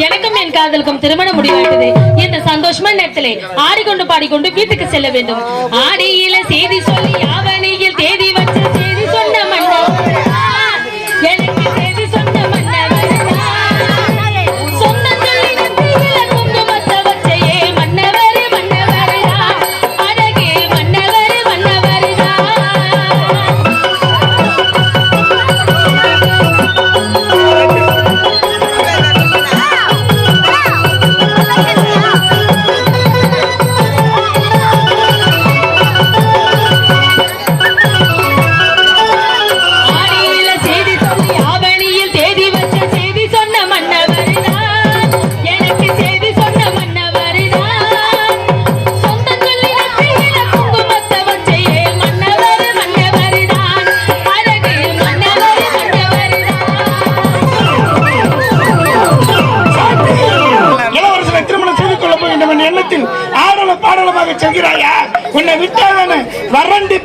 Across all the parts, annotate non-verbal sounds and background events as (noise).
எனக்கும் என் காதலுக்கும் திருமணம் முடிவாயிட்டது இந்த மணி நேரத்திலே ஆடிக்கொண்டு பாடிக்கொண்டு வீட்டுக்கு செல்ல வேண்டும். ஆடியில செய்தி சொல்லி யாவர் செஞ்சிடாயா உன்னை விட்டாதானே வறண்டு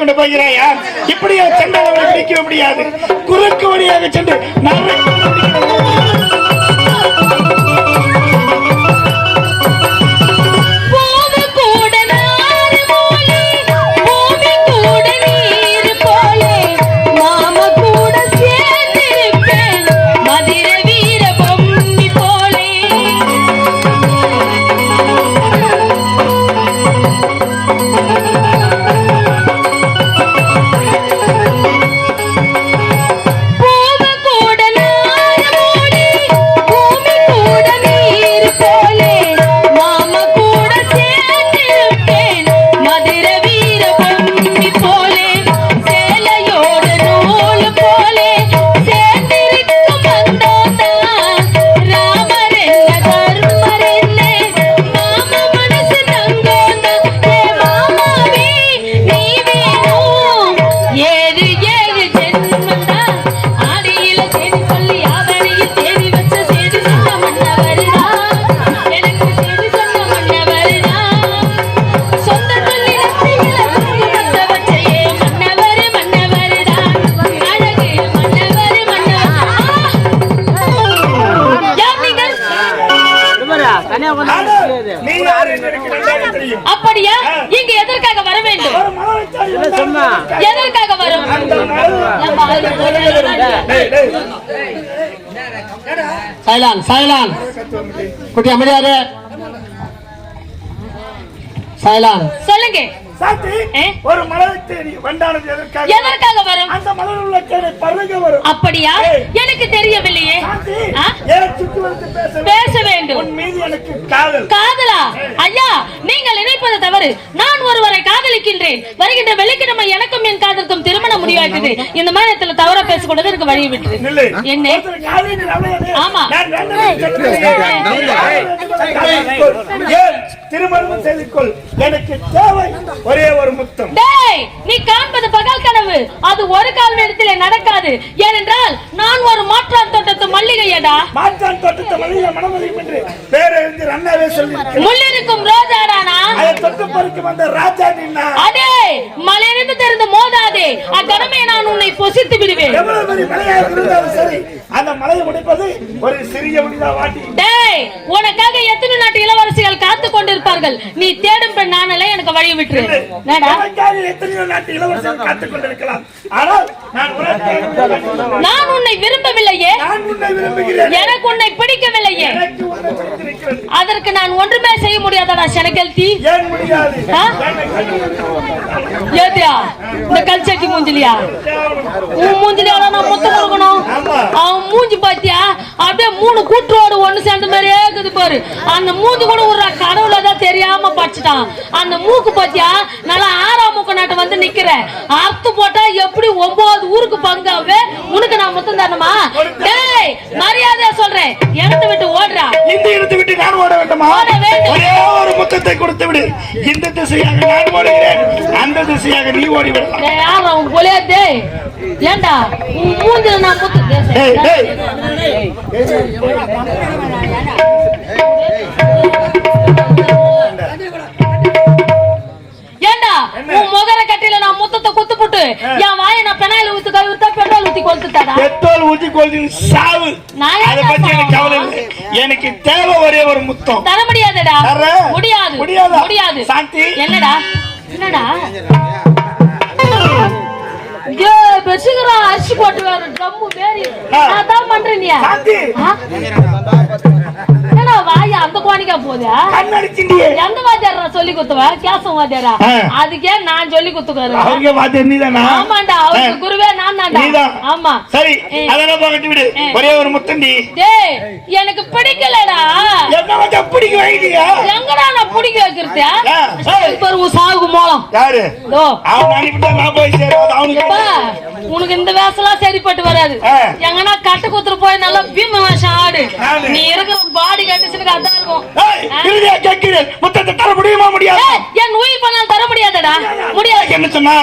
கொண்டு போகிறாயா? இப்படியா சென்றால் பிடிக்க முடியாது. குறுக்கு வழியாக சென்று நான் சைலான் சைலான். குட்டி அமைதியாரு சைலான். சொல்லுங்க. சாத்தி ஒரு மலரை தேடி வண்டானது எதற்காக எதற்காக வரும் அந்த மலர் உள்ள தேடி பருக வரும் அப்படியா எனக்கு தெரியவில்லையே ஏன் சுத்தி வந்து பேச வேண்டும் உன் மீது எனக்கு காதல் காதலா ஐயா நீங்கள் நினைப்பது தவறு நான் ஒருவரை காதலிக்கின்றேன் வருகின்ற வெள்ளிக்கிழமை எனக்கும் என் காதலுக்கும் திருமணம் முடிவாக்குது இந்த மாதிரி இடத்துல தவற பேசக்கூடாது எனக்கு வழி விட்டு என்ன ஆமா திருமணம் செய்து கொள் எனக்கு தேவை ஒரே ஒரு முத்தம். நீ காண்பது பகல் கனவு. அது ஒரு கால் நேரத்திலே நடக்காது. ஏனென்றால் நான் ஒரு மாற்றான் தோட்டத்து மல்லிகையடா. மாற்றான் தோட்டத்தை மனித மனமதியும் என்று பேரறிஞர் அண்ணாவே சொல்லி முள்ளிருக்கும் ரோஜாடானா அதை தொட்டு பறிக்க வந்த ராஜா நின்னா. அடே மலையிலிருந்து தெரிந்து மோதாதே. அக்கணமே நான் உன்னை பொசித்து விடுவேன். எவ்வளவு பெரிய மலையாக இருந்தாலும் சரி அந்த மலையை முடிப்பது ஒரு சிறிய முடிதா வாட்டி. உனக்காக எத்தனை நாட்டு இளவரசிகள் காத்து கொண்டிருப்பார்கள்? நீ தேடும் பெண் நானல்ல எனக்கு வழி விட்டுரு. நாட்டு கொண்டிருக்கலாம். நான் உன்னை விரும்பவில்லையே. எனக்கு உன்னை பிடிக்கவில்லையே. அதற்கு நான் ஒன்றுமே செய்ய முடியாதடா செனகெல்தி. ஏத்தியா இந்த கல்ச்சட்டி மூஞ்சிலியா? உன் மூஞ்சிலியால நான் முத்தம் கொடுக்கணும். அவன் மூஞ்சி பாத்தியா? அப்படியே மூணு கூட்டரோடு ஒண்ணு சேர்ந்த மாதிரியே இருக்குது பாரு. அந்த மூஞ்சி கூட ஒரு கடவுள தான் தெரியாம படிச்சுட்டான் அந்த மூக்கு பாத்தியா? நல்லா ஆறாம் மூக்கு நாட்டு வந்து நிக்கிற. அறுத்து போட்டா எப்படி ஒன்பது ஊருக்கு பங்காவே உனக்கு நான் முத்தம் தரணுமா? டேய் மரியாதையா சொல்றேன். இடத்த விட்டு ஓடுறா. இந்த இடத்தை விட்டு நான் ஓட வேண்டுமா. ஒரே ஒரு முத்தத்தை கொடுத்து விடு. இந்த திசையாக நான் ஓடுகிறேன். அந்த திசையாக நீ ஓடி விடலாம் டேய் யாரா உன் போலியா டேய் ஏண்டா? உன் மூஞ்சில நான் முத்து டேய், டேய். உன் முகர கட்டில நான் முத்தத்தை குத்து போட்டு என் வாயை நான் பெனாயில் ஊத்து கழுவி விட்டா பெட்ரோல் ஊத்தி கொளுத்துட்டாடா பெட்ரோல் ஊத்தி கொள்ளுங்க சாவு. நான் அதை பத்தி எனக்கு கவலை? இல்லை. எனக்கு தேவை ஒரே ஒரு முத்தம். தர முடியாதுடா. முடியாது. முடியாதா? முடியாது. சாந்தி. என்னடா? என்னடா? ஏ பெருசுகிறா அரிசி போட்டு வேற ட்ரம்மு ஆ. நான் தான் பண்றேன் நீ. வாய் அந்த கோணிக்கா போதா கண்ணடிச்சிண்டியே எந்த வாத்தியாரா சொல்லி குத்துவ கேசம் வாத்தியாரா. அதுக்கே நான் சொல்லி குத்துக்கிறேன் அவங்க பார்த்து நீதானா? ஆமாண்டா அவருக்கு குருவே நான் தான்டா நீதான் ஆமா. சரி ஏ. அதெல்லாம் போகட்டு விடு. ஏ. ஒரே ஒரு முத்தண்டி. டேய் எனக்கு பிடிக்கலடா. என்ன பிடிக்க வாங்கிட்டியா எங்கடா நான் பிடிக்க வைக்கிறது. பாரு உன் சாவுக்கு மோளம் யாரு உனக்கு இந்த வேஷம்லாம் சரிப்பட்டு வராது. எங்கன்னா கட்டு குத்துரு போய் நல்லா பீம வேஷம் ஆடு. நீ இருக்கிற பாடி கண்டிஷனுக்கு அதான் இருக்கும் முத்தத்தை தர முடியுமா முடியாது என் உயிர் பண்ணால் தர முடியாதடா முடியாது என்ன சொன்னா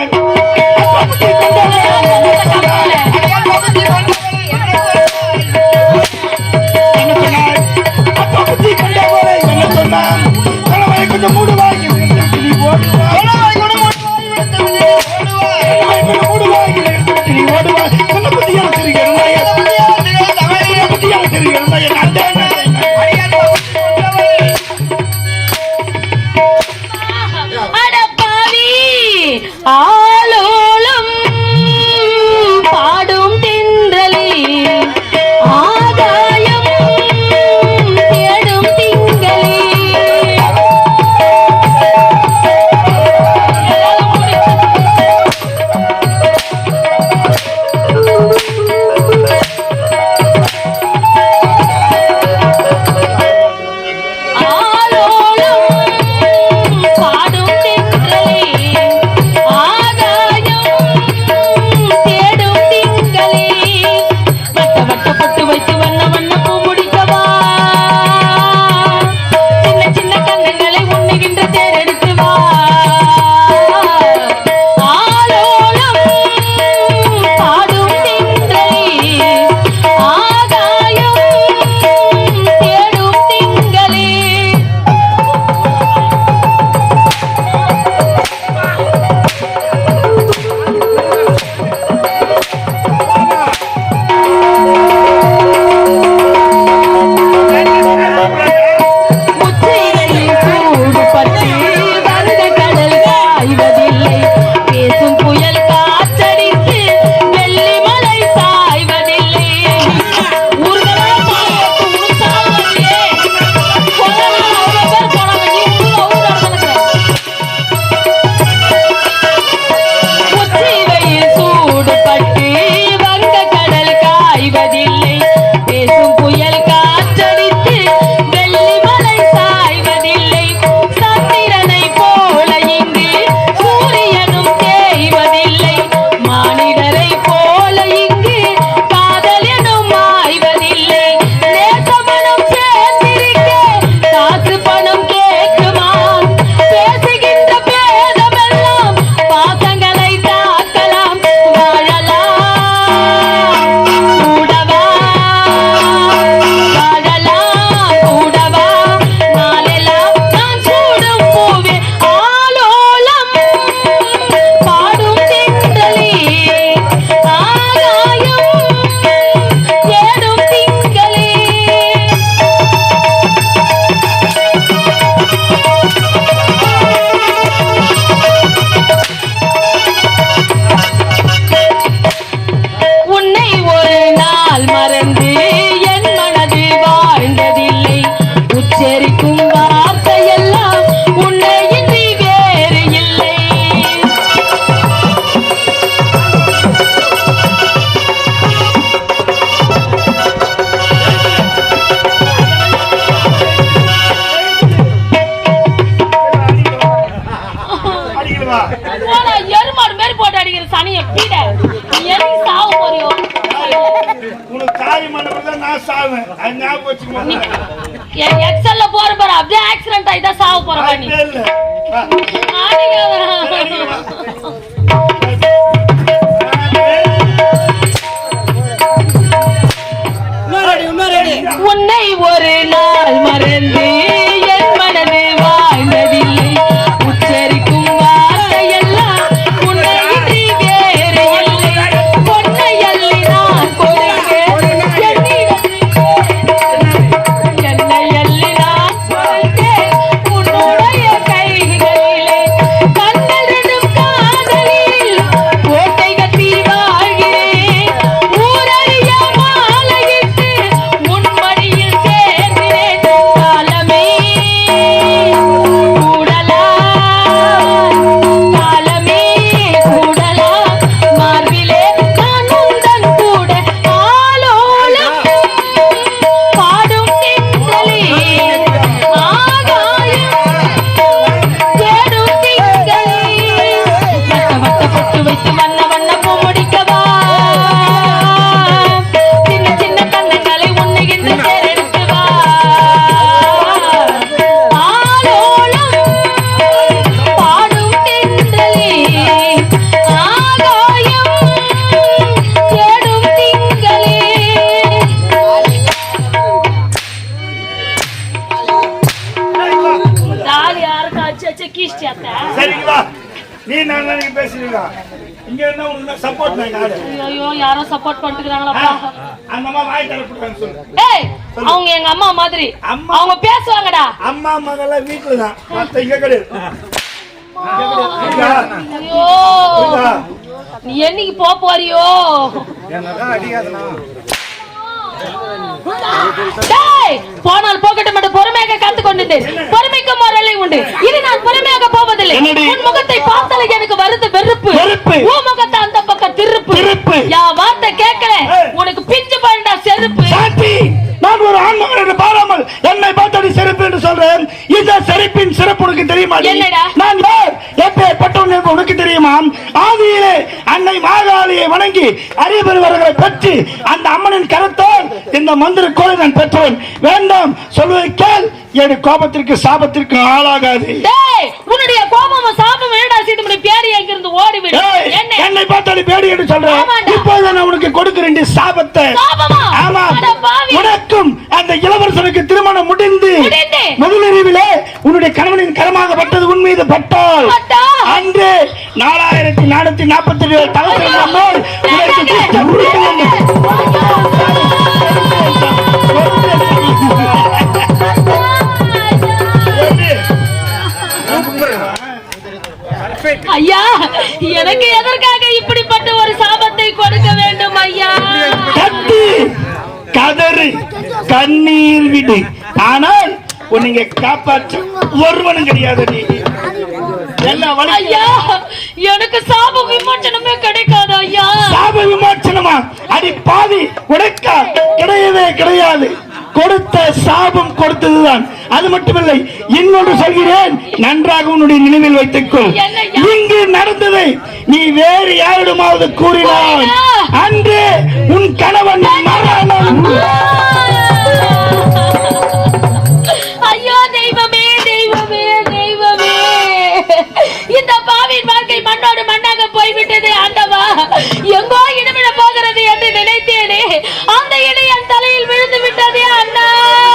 நானும் என் பீட நீ எதுக்கு சாவு போறியோ உனக்கு காரியம் பண்ணப்பதான் நான் சாவேன். அது ஞாபகம் ஒரு நாள் மறு யாரோ சப்போர்ட் பண்ணிட்டுக்கிறாங்களப்பா அந்த அம்மா வாய் தரப்படுறான்னு சொல்லு. ஏய் அவங்க எங்க அம்மா மாதிரி. அம்மா. அவங்க பேசுவாங்கடா. அம்மா மகள்லாம் வீட்டுல தான். மத்த இங்க கிடையாது? ஐயோ? நீ என்னைக்கு போ போறியோ? டேய், போனால் போகட்டும் என்று பொறுமையாக காத்து கொண்டது பொறுமைக்கு முரலை உண்டு. இது நான் பொறுமையாக போவதில்லை. என்னடி? உன் முகத்தை பார்த்தாலே எனக்கு வருது வெறுப்பு. வெறுப்பு. உன் முகத்தை அந்த திருப்பு. திருப்பு. யா வார்த்தை கேட்கல. உனக்கு பிஞ்சு பழண்டா செருப்பு. சாந்தி நான் ஒரு ஆண்மகன் என்று பாராமல் என்னை பார்த்தடி சிறப்பு என்று சொல்றேன். இந்த சிறப்பின் சிறப்பு உனக்கு தெரியுமா? நான் யார்? எப்பேற்பட்டவன் என்று உனக்கு தெரியுமா? ஆதியிலே அன்னை மாகாளியை வணங்கி அறிவுறுவர்களை பெற்று அந்த அம்மனின் கரத்தால் இந்த மந்திர கோலை நான் பெற்றவன் வேண்டாம் சொல்வதை கேள். என் கோபத்திற்கு சாபத்திற்கு ஆளாகாது. டேய் உன்னுடைய கோபமும் சாபமும் என்னடா சீட்டு பேரி எங்க இருந்து ஓடிவிடு என்ன பார்த்தாடி பேடி என்று சொல்றேன். இப்போது நான் உனக்கு கொடுக்கிறேன் சாபத்தை? ஆமா. உனக்கும் அந்த இளவரசனுக்கு திருமணம் முடிந்து. முதலிரவிலே உன்னுடைய கணவனின் கரமாக பட்டது உன் மீது பட்டால் பட்டா? அன்று நாலாயிரத்தி நானூத்தி நாற்பத்தி ஏழு தலத்தில் ஐயா எனக்கு எதற்காக இப்படிப்பட்ட ஒரு சாபத்தை கொடுக்க வேண்டும் ஐயா? கத்து கதறு கண்ணீர் விடு. ஆனால் உன்னை காப்பாற்ற ஒருவனும் கிடையாது நீ. எனக்கு சாப விமோச்சனமே கிடைக்காது ஐயா. சாப விமோச்சனமா? அடி பாவி உனக்கா? கிடையவே கிடையாது. கொடுத்த சாபம் கொடுத்ததுதான். அது மட்டுமில்லை இன்னொன்று சொல்கிறேன். நன்றாக உன்னுடைய நினைவில் வைத்துக்கொள். இங்கு நடந்ததை நீ வேறு யாரிடமாவது கூறினால் அன்று உன் கணவன் மரணம். (laughs) தெய்வமே தெய்வமே தெய்வமே. இந்த பாவின் வாழ்க்கை மண்ணோடு மண்ணாக போய்விட்டது அந்தவா எங்கோ இடமிட போகிறது என்று நினைத்தேனே. அந்த Viana.